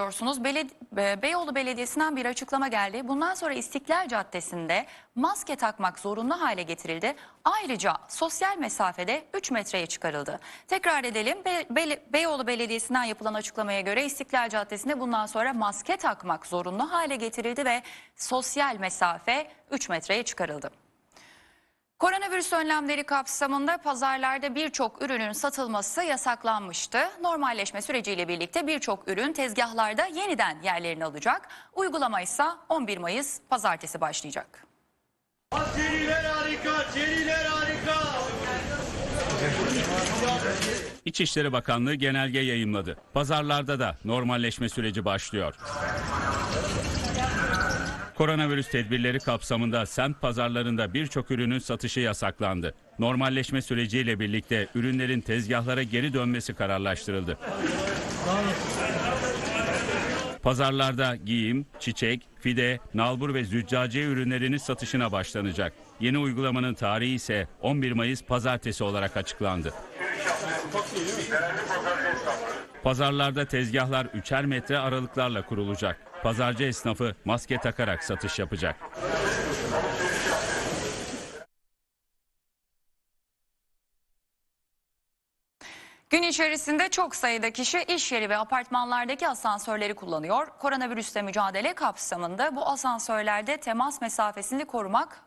Biliyorsunuz Beledi- Be- Beyoğlu Belediyesi'nden bir açıklama geldi. Bundan sonra İstiklal Caddesi'nde maske takmak zorunlu hale getirildi. Ayrıca sosyal mesafede 3 metreye çıkarıldı. Tekrar edelim Be- Bele- Beyoğlu Belediyesi'nden yapılan açıklamaya göre İstiklal Caddesi'nde bundan sonra maske takmak zorunlu hale getirildi ve sosyal mesafe 3 metreye çıkarıldı. Koronavirüs önlemleri kapsamında pazarlarda birçok ürünün satılması yasaklanmıştı. Normalleşme süreciyle birlikte birçok ürün tezgahlarda yeniden yerlerini alacak. Uygulama ise 11 Mayıs pazartesi başlayacak. Seriler harika, seriler harika. İçişleri Bakanlığı genelge yayımladı. Pazarlarda da normalleşme süreci başlıyor. Koronavirüs tedbirleri kapsamında semt pazarlarında birçok ürünün satışı yasaklandı. Normalleşme süreciyle birlikte ürünlerin tezgahlara geri dönmesi kararlaştırıldı. Pazarlarda giyim, çiçek, fide, nalbur ve züccaciye ürünlerinin satışına başlanacak. Yeni uygulamanın tarihi ise 11 Mayıs pazartesi olarak açıklandı. Pazarlarda tezgahlar üçer metre aralıklarla kurulacak. Pazarcı esnafı maske takarak satış yapacak. Gün içerisinde çok sayıda kişi iş yeri ve apartmanlardaki asansörleri kullanıyor. Koronavirüsle mücadele kapsamında bu asansörlerde temas mesafesini korumak